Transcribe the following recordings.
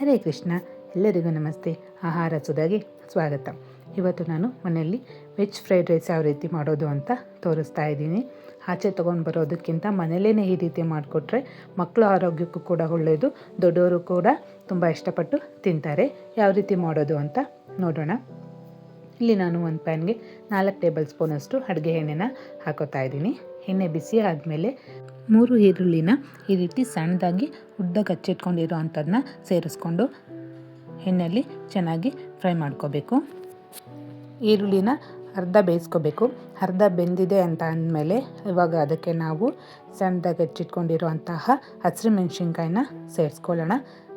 ಹರೇ ಕೃಷ್ಣ, ಎಲ್ಲರಿಗೂ ನಮಸ್ತೆ. ಆಹಾರ ಸುಧಾಗೆ ಸ್ವಾಗತ. ಇವತ್ತು ನಾನು ಮನೆಯಲ್ಲಿ ವೆಜ್ ಫ್ರೈಡ್ ರೈಸ್ ಯಾವ ರೀತಿ ಮಾಡೋದು ಅಂತ ತೋರಿಸ್ತಾ ಇದ್ದೀನಿ. ಆಚೆ ತೊಗೊಂಡು ಬರೋದಕ್ಕಿಂತ ಮನೇಲೇ ಈ ರೀತಿ ಮಾಡಿಕೊಟ್ರೆ ಮಕ್ಕಳ ಆರೋಗ್ಯಕ್ಕೂ ಕೂಡ ಒಳ್ಳೆಯದು ದೊಡ್ಡವರು ಕೂಡ ತುಂಬ ಇಷ್ಟಪಟ್ಟು ತಿಂತಾರೆ. ಯಾವ ರೀತಿ ಮಾಡೋದು ಅಂತ ನೋಡೋಣ. ಇಲ್ಲಿ ನಾನು ಒಂದು ಪ್ಯಾನ್ಗೆ ನಾಲ್ಕು ಟೇಬಲ್ ಸ್ಪೂನಷ್ಟು ಅಡುಗೆ ಎಣ್ಣೆನ ಹಾಕೋತಾ ಇದ್ದೀನಿ. ಎಣ್ಣೆ ಬಿಸಿ ಆದಮೇಲೆ ಮೂರು ಈರುಳ್ಳಿನ ಈ ರೀತಿ ಸಣ್ಣದಾಗಿ ಉದ್ದಕ್ಕೆ ಹಚ್ಚಿಟ್ಕೊಂಡಿರೋ ಅಂಥದ್ದನ್ನ ಸೇರಿಸ್ಕೊಂಡು ಎಣ್ಣೆಯಲ್ಲಿ ಚೆನ್ನಾಗಿ ಫ್ರೈ ಮಾಡ್ಕೋಬೇಕು. ಈರುಳ್ಳಿನ ಅರ್ಧ ಬೇಯಿಸ್ಕೋಬೇಕು. ಅರ್ಧ ಬೆಂದಿದೆ ಅಂತ ಅಂದಮೇಲೆ ಇವಾಗ ಅದಕ್ಕೆ ನಾವು ಸಣ್ಣದಾಗಿ ಹೆಚ್ಚಿಟ್ಕೊಂಡಿರುವಂತಹ ಹಸಿರು ಮೆಣಸಿನ್ಕಾಯಿನ ಸೇರಿಸ್ಕೊಳ್ಳೋಣ.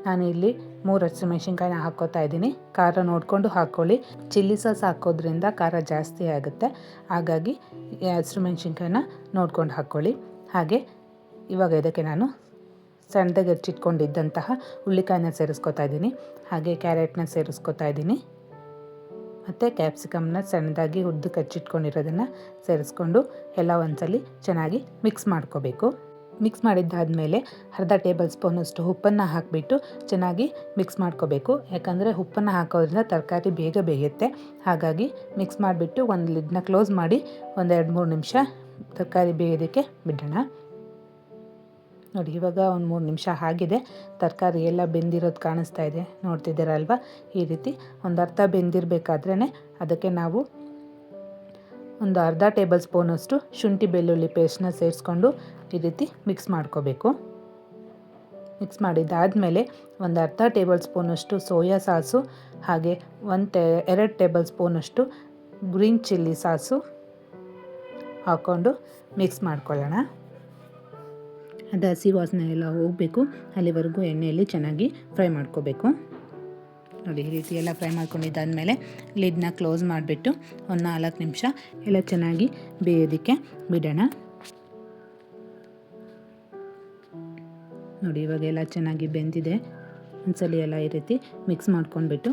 ನಾನು ಇಲ್ಲಿ ಮೂರು ಹಸಿರು ಮೆಣಸಿನ್ಕಾಯಿನ ಹಾಕ್ಕೋತಾ ಇದ್ದೀನಿ. ಖಾರ ನೋಡಿಕೊಂಡು ಹಾಕ್ಕೊಳ್ಳಿ. ಚಿಲ್ಲಿ ಸಾಸ್ ಹಾಕೋದ್ರಿಂದ ಖಾರ ಜಾಸ್ತಿ ಆಗುತ್ತೆ. ಹಾಗಾಗಿ ಹಸಿರು ಮೆಣಸಿನ್ಕಾಯಿನ ನೋಡ್ಕೊಂಡು ಹಾಕ್ಕೊಳ್ಳಿ. ಹಾಗೆ ಇವಾಗ ಇದಕ್ಕೆ ನಾನು ಸಣ್ಣದಾಗಿ ಹೆಚ್ಚಿಟ್ಕೊಂಡಿದ್ದಂತಹ ಹುಳ್ಳಿಕಾಯಿನ ಸೇರಿಸ್ಕೊತಾ ಇದ್ದೀನಿ. ಹಾಗೆ ಕ್ಯಾರೆಟ್ನ ಸೇರಿಸ್ಕೊತಾ ಇದ್ದೀನಿ. ಮತ್ತು ಕ್ಯಾಪ್ಸಿಕಮ್ನ ಸಣ್ಣದಾಗಿ ಉದ್ದು ಕಚ್ಚಿಟ್ಕೊಂಡಿರೋದನ್ನು ಸೇರಿಸ್ಕೊಂಡು ಎಲ್ಲ ಒಂದ್ಸಲಿ ಚೆನ್ನಾಗಿ ಮಿಕ್ಸ್ ಮಾಡ್ಕೋಬೇಕು. ಮಿಕ್ಸ್ ಮಾಡಿದ್ದಾದಮೇಲೆ ಅರ್ಧ ಟೇಬಲ್ ಸ್ಪೂನಷ್ಟು ಉಪ್ಪನ್ನು ಹಾಕಿಬಿಟ್ಟು ಚೆನ್ನಾಗಿ ಮಿಕ್ಸ್ ಮಾಡ್ಕೋಬೇಕು. ಯಾಕಂದರೆ ಉಪ್ಪನ್ನು ಹಾಕೋದ್ರಿಂದ ತರಕಾರಿ ಬೇಗ ಬೇಯುತ್ತೆ. ಹಾಗಾಗಿ ಮಿಕ್ಸ್ ಮಾಡಿಬಿಟ್ಟು ಒಂದು ಲಿಡ್ನ ಕ್ಲೋಸ್ ಮಾಡಿ ಒಂದೆರಡು ಮೂರು ನಿಮಿಷ ತರಕಾರಿ ಬೇಯೋದಕ್ಕೆ ಬಿಡೋಣ. ನೋಡಿ, ಇವಾಗ ಒಂದು ಮೂರು ನಿಮಿಷ ಆಗಿದೆ. ತರಕಾರಿ ಎಲ್ಲ ಬೆಂದಿರೋದು ಕಾಣಿಸ್ತಾ ಇದೆ. ನೋಡ್ತಿದ್ದೀರಲ್ವ? ಈ ರೀತಿ ಒಂದು ಅರ್ಧ ಬೆಂದಿರಬೇಕಾದ್ರೇ ಅದಕ್ಕೆ ನಾವು ಒಂದು ಅರ್ಧ ಟೇಬಲ್ ಸ್ಪೂನಷ್ಟು ಶುಂಠಿ ಬೆಳ್ಳುಳ್ಳಿ ಪೇಸ್ಟ್ನ ಸೇರಿಸ್ಕೊಂಡು ಈ ರೀತಿ ಮಿಕ್ಸ್ ಮಾಡ್ಕೋಬೇಕು. ಮಿಕ್ಸ್ ಮಾಡಿದ್ದಾದಮೇಲೆ ಒಂದು ಅರ್ಧ ಟೇಬಲ್ ಸ್ಪೂನಷ್ಟು ಸೋಯಾ ಸಾಸು, ಹಾಗೆ ಒಂದು ಟೇ, ಎರಡು ಟೇಬಲ್ ಸ್ಪೂನಷ್ಟು ಗ್ರೀನ್ ಚಿಲ್ಲಿ ಸಾಸು ಹಾಕ್ಕೊಂಡು ಮಿಕ್ಸ್ ಮಾಡ್ಕೊಳ್ಳೋಣ. ಅದು ಹಸಿ ವಾಸನೆ ಎಲ್ಲ ಹೋಗಬೇಕು, ಅಲ್ಲಿವರೆಗೂ ಎಣ್ಣೆಯಲ್ಲಿ ಚೆನ್ನಾಗಿ ಫ್ರೈ ಮಾಡ್ಕೋಬೇಕು. ನೋಡಿ, ಈ ರೀತಿ ಎಲ್ಲ ಫ್ರೈ ಮಾಡ್ಕೊಂಡಿದ್ದಾದಮೇಲೆ ಲಿಡ್ನ ಕ್ಲೋಸ್ ಮಾಡಿಬಿಟ್ಟು ಒಂದು ನಾಲ್ಕು ನಿಮಿಷ ಎಲ್ಲ ಚೆನ್ನಾಗಿ ಬೇಯೋದಕ್ಕೆ ಬಿಡೋಣ. ನೋಡಿ ಇವಾಗ ಎಲ್ಲ ಚೆನ್ನಾಗಿ ಬೆಂದಿದೆ. ಒಂದ್ಸಲಿ ಎಲ್ಲ ಈ ರೀತಿ ಮಿಕ್ಸ್ ಮಾಡ್ಕೊಂಡ್ಬಿಟ್ಟು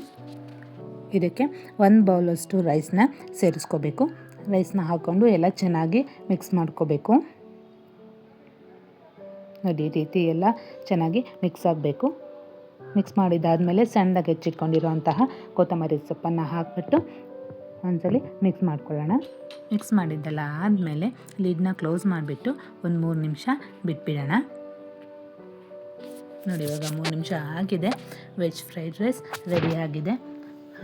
ಇದಕ್ಕೆ ಒಂದು ಬೌಲಷ್ಟು ರೈಸ್ನ ಸೇರಿಸ್ಕೋಬೇಕು. ರೈಸ್ನ ಹಾಕ್ಕೊಂಡು ಎಲ್ಲ ಚೆನ್ನಾಗಿ ಮಿಕ್ಸ್ ಮಾಡ್ಕೋಬೇಕು. ನೋಡಿ ಈ ರೀತಿ ಎಲ್ಲ ಚೆನ್ನಾಗಿ ಮಿಕ್ಸ್ ಆಗಬೇಕು. ಮಿಕ್ಸ್ ಮಾಡಿದ್ದಾದಮೇಲೆ ಸಣ್ಣದಾಗಿ ಹೆಚ್ಚಿಟ್ಕೊಂಡಿರುವಂತಹ ಕೊತ್ತಂಬರಿ ಸೊಪ್ಪನ್ನು ಹಾಕಿಬಿಟ್ಟು ಒಂದ್ಸಲಿ ಮಿಕ್ಸ್ ಮಾಡ್ಕೊಳ್ಳೋಣ. ಮಿಕ್ಸ್ ಮಾಡಿದ್ದೆಲ್ಲ ಆದಮೇಲೆ ಲಿಡ್ನ ಕ್ಲೋಸ್ ಮಾಡಿಬಿಟ್ಟು ಒಂದು ಮೂರು ನಿಮಿಷ ಬಿಟ್ಬಿಡೋಣ. ನೋಡಿ ಇವಾಗ ಮೂರು ನಿಮಿಷ ಆಗಿದೆ. ವೆಜ್ ಫ್ರೈಡ್ ರೈಸ್ ರೆಡಿ ಆಗಿದೆ.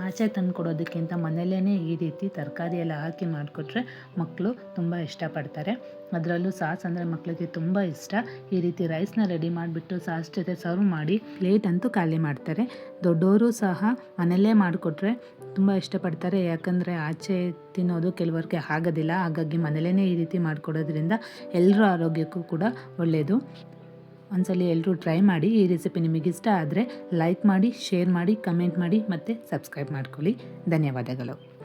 ಆಚೆ ತಂದು ಕೊಡೋದಕ್ಕಿಂತ ಮನೆಯಲ್ಲೇ ಈ ರೀತಿ ತರಕಾರಿ ಎಲ್ಲ ಹಾಕಿ ಮಾಡಿಕೊಟ್ರೆ ಮಕ್ಕಳು ತುಂಬ ಇಷ್ಟಪಡ್ತಾರೆ. ಅದರಲ್ಲೂ ಸಾಸ್ ಅಂದರೆ ಮಕ್ಕಳಿಗೆ ತುಂಬ ಇಷ್ಟ. ಈ ರೀತಿ ರೈಸ್ನ ರೆಡಿ ಮಾಡಿಬಿಟ್ಟು ಸಾಸ್ ಜೊತೆ ಸರ್ವ್ ಮಾಡಿ ಪ್ಲೇಟ್ ಅಂತೂ ಖಾಲಿ ಮಾಡ್ತಾರೆ. ದೊಡ್ಡವರು ಸಹ ಮನೆಯಲ್ಲೇ ಮಾಡಿಕೊಟ್ರೆ ತುಂಬ ಇಷ್ಟಪಡ್ತಾರೆ. ಯಾಕಂದರೆ ಆಚೆ ತಿನ್ನೋದು ಕೆಲವರಿಗೆ ಆಗೋದಿಲ್ಲ. ಹಾಗಾಗಿ ಮನೆಯಲ್ಲೇ ಈ ರೀತಿ ಮಾಡಿಕೊಡೋದ್ರಿಂದ ಎಲ್ಲರ ಆರೋಗ್ಯಕ್ಕೂ ಕೂಡ ಒಳ್ಳೆಯದು ಒಂದ್ಸಲಿ ಎಲ್ಲರೂ ಟ್ರೈ ಮಾಡಿ ಈ ರೆಸಿಪಿ ನಿಮಗೆ ಇಷ್ಟ ಆದರೆ ಲೈಕ್ ಮಾಡಿ, ಶೇರ್ ಮಾಡಿ, ಕಮೆಂಟ್ ಮಾಡಿ ಮತ್ತು ಸಬ್ಸ್ಕ್ರೈಬ್ ಮಾಡ್ಕೊಳ್ಳಿ. ಧನ್ಯವಾದಗಳು.